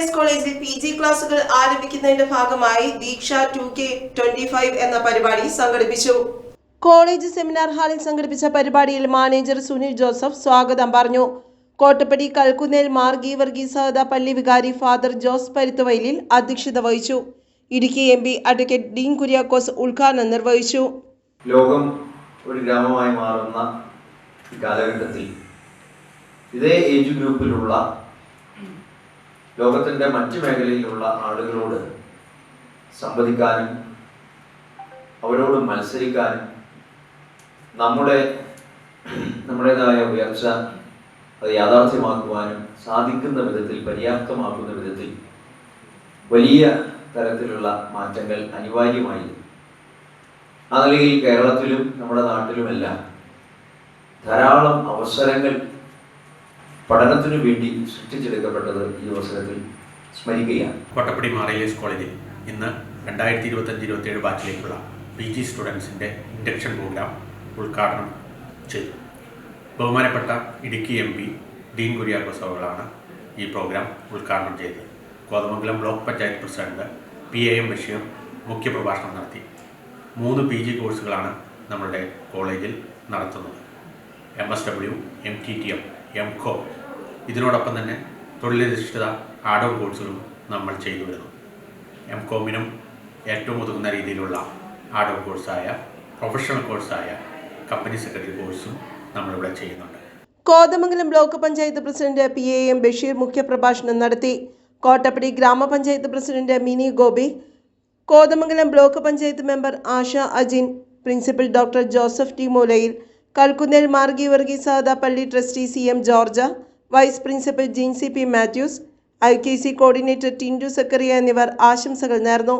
S കോളേജിൽ P G ക്ലാസുകൾ ആരംഭിക്കുന്നതിന്റെ ഭാഗമായി Deeksha two K twenty five എന്ന പരിപാടി സംഘടിപ്പിച്ചു. കോളേജ് സെമിനാർ ഹാളിൽ സംഘടിപ്പിച്ച പരിപാടിയിൽ മാനേജർ സുനിൽ ജോസഫ് സ്വാഗതം പറഞ്ഞു. കോട്ടപ്പടി കൽക്കുന്നേൽ മാർഗി വർഗീസഹത പള്ളി വികാരി ഫാദർ ജോസ് പരുത്തുവയലിൽ അധ്യക്ഷത വഹിച്ചു. Idukki M P advocate Dean Kuriakose ഉദ്ഘാടനം നിർവഹിച്ചു. ലോകം ഒരു ഗ്രാമമായി മാറുന്ന കാലഘട്ടത്തിൽ ഇതേ ഏജ് ഗ്രൂപ്പിലുള്ള ലോകത്തിന്റെ മറ്റ് മേഖലയിലുള്ള ആളുകളോട് സംവദിക്കാനും അവരോട് മത്സരിക്കാനും നമ്മുടെ നമ്മുടേതായ ഉയർച്ച അത് യാഥാർത്ഥ്യമാക്കുവാനും സാധിക്കുന്ന വിധത്തിൽ പര്യാപ്തമാക്കുന്ന വിധത്തിൽ വലിയ തരത്തിലുള്ള മാറ്റങ്ങൾ അനിവാര്യമായിരുന്നു ആ നിലയിൽ കേരളത്തിലും നമ്മുടെ നാട്ടിലുമെല്ലാം ധാരാളം അവസരങ്ങൾ പഠനത്തിനു വേണ്ടി സൃഷ്ടിച്ചെടുക്കപ്പെട്ടത് ഈ അവസരത്തിൽ സ്മരിക്കുകയാണ്. കോട്ടപ്പടി മാറയേഴ്സ് കോളേജിൽ ഇന്ന് രണ്ടായിരത്തി ഇരുപത്തഞ്ച് ഇരുപത്തേഴ് ബാച്ചിലേക്കുള്ള പി ജി സ്റ്റുഡൻസിന്റെ ഇൻഡക്ഷൻ പ്രോഗ്രാം ഉദ്ഘാടനം ചെയ്തു. ബഹുമാനപ്പെട്ട ഇടുക്കി എം പി ഡീൻ കുര്യാക്കോസ് അവകളാണ് ഈ പ്രോഗ്രാം ഉദ്ഘാടനം ചെയ്തത്. Kothamangalam block panchayat president P A M Basheer മുഖ്യപ്രഭാഷണം നടത്തി. മൂന്ന് പി ജി കോഴ്സുകളാണ് നമ്മളുടെ കോളേജിൽ നടത്തുന്നത്. M S W M T T M M Com ഇതിനോടൊപ്പം തന്നെ തൊഴിലധിഷ്ഠിത ആഡോൺ കോഴ്സുകളും നമ്മൾ ചെയ്തു വരുന്നു. എം കോമിനും ഏറ്റവും ഒതുങ്ങുന്ന രീതിയിലുള്ള ആഡോൺ കോഴ്സായ പ്രൊഫഷണൽ കോഴ്സായ കമ്പനി സെക്രട്ടറി കോഴ്സും നമ്മളിവിടെ ചെയ്യുന്നുണ്ട്. Kothamangalam block panchayat president P. A. M. Basheer മുഖ്യപ്രഭാഷണം നടത്തി. കോട്ടപ്പടി ഗ്രാമപഞ്ചായത്ത് president Mini Gopi Kothamangalam block panchayat member Asha Ajin principal doctor Joseph T. Moolayil Kalkunnel Margi വർഗീസാദ പള്ളി trustee C. M. George vice principal Jincy P Mathews I K C coordinator Tindu Zachariah എന്നിവർ ആശംസകൾ നേർന്നു.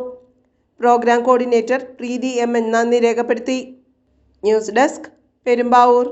Programme coordinator Preethi M N നന്ദി രേഖപ്പെടുത്തി. News desk Perumbavoor.